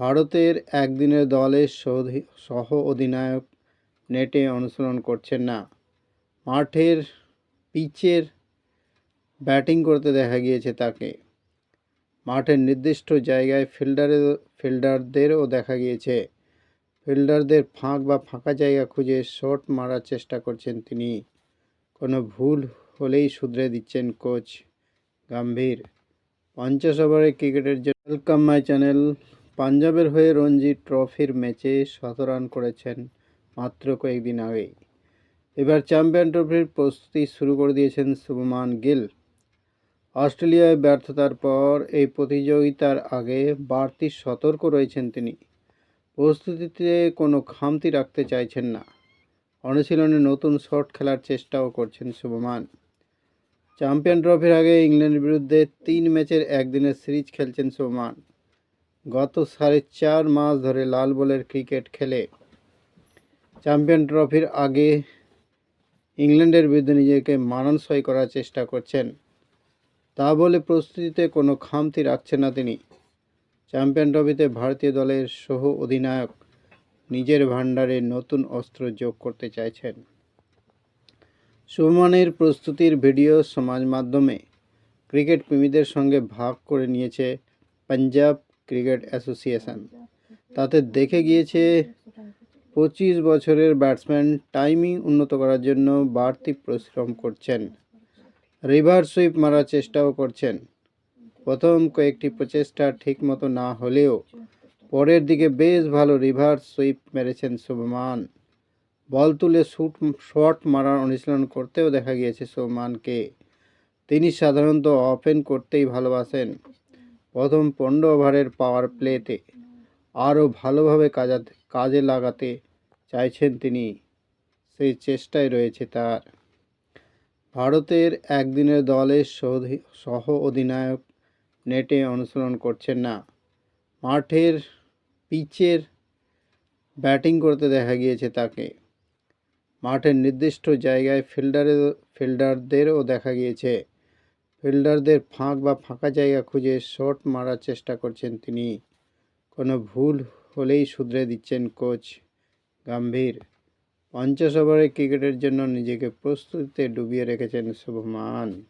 ভারতের একদিনের দলের সহ অধিনায়ক নেটে অনুশীলন করছেন না। মাঠের পিচের ব্যাটিং করতে দেখা গিয়েছে তাকে। মাঠের নির্দিষ্ট জায়গায় ফিল্ডারের ফিল্ডারদেরও দেখা গিয়েছে। ফিল্ডারদের ফাঁক বা ফাঁকা জায়গা খুঁজে শট মারার চেষ্টা করছেন তিনি। কোনো ভুল হলেই শুধরে দিচ্ছেন কোচ গম্ভীর। পঞ্চাশ ওভারের ক্রিকেটের জন্য ওয়েলকাম মাই চ্যানেল। পাঞ্জাবের হয়ে রঞ্জি ট্রফির ম্যাচে শত রান করেছেন মাত্র কয়েকদিন আগেই এবার চ্যাম্পিয়ন ট্রফির প্রস্তুতি শুরু করে দিয়েছেন শুভমান গিল। অস্ট্রেলিয়ায় ব্যর্থতার পর এই প্রতিযোগিতার আগে বাড়তি সতর্ক রয়েছেন তিনি। প্রস্তুতিতে কোনো খামতি রাখতে চাইছেন না। অনুশীলনে নতুন শট খেলার চেষ্টাও করছেন শুভমান। চ্যাম্পিয়ন ট্রফির আগে ইংল্যান্ডের বিরুদ্ধে তিন ম্যাচের একদিনের সিরিজ খেলছেন শুভমান। গত সাড়ে চার মাস ধরে লাল বলের ক্রিকেট খেলে চ্যাম্পিয়ন ট্রফির আগে ইংল্যান্ডের বিরুদ্ধে নিজেকে মানানসই করার চেষ্টা করছেন। তা বলে প্রস্তুতিতে কোনো খামতি রাখছেন না তিনি। চ্যাম্পিয়ন ট্রফিতে ভারতীয় দলের সহ অধিনায়ক নিজের ভাণ্ডারে নতুন অস্ত্র যোগ করতে চাইছেন। সুমনের প্রস্তুতির ভিডিও সমাজ মাধ্যমে ক্রিকেট প্রেমীদের সঙ্গে ভাগ করে নিয়েছে পাঞ্জাব ক্রিকেট অ্যাসোসিয়েশন। তাতে দেখে গিয়েছে পঁচিশ বছরের ব্যাটসম্যান টাইমিং উন্নত করার জন্য বাড়তি পরিশ্রম করছেন। রিভার সুইপ মারার চেষ্টাও করছেন। প্রথম কয়েকটি প্রচেষ্টা ঠিকমতো না হলেও পরের দিকে বেশ ভালো রিভার সুইপ মেরেছেন শুভমান। বল তুলে শুট শট মারার অনুশীলন করতেও দেখা গিয়েছে শুভমানকে। তিনি সাধারণত ওপেন করতেই ভালোবাসেন। প্রথম পনেরো ওভারের পাওয়ার প্লেতে আরও ভালোভাবে কাজাতে কাজে লাগাতে চাইছেন তিনি। সেই চেষ্টায় রয়েছে তার। ভারতের একদিনের দলের সহ অধিনায়ক নেটে অনুসরণ করছেন না। মাঠের পিচের ব্যাটিং করতে দেখা গিয়েছে তাকে। মাঠের নির্দিষ্ট জায়গায় ফিল্ডারের ফিল্ডারদেরও দেখা গিয়েছে। ফিল্ডারদের ফাঁক বা ফাঁকা জায়গা খুঁজে শট মারার চেষ্টা করছেন তিনি। কোনো ভুল হলেই শুধরে দিচ্ছেন কোচ গাম্ভীর। পঞ্চাশ ওভারের ক্রিকেটের জন্য নিজেকে প্রস্তুতিতে ডুবিয়ে রেখেছেন শুভমান।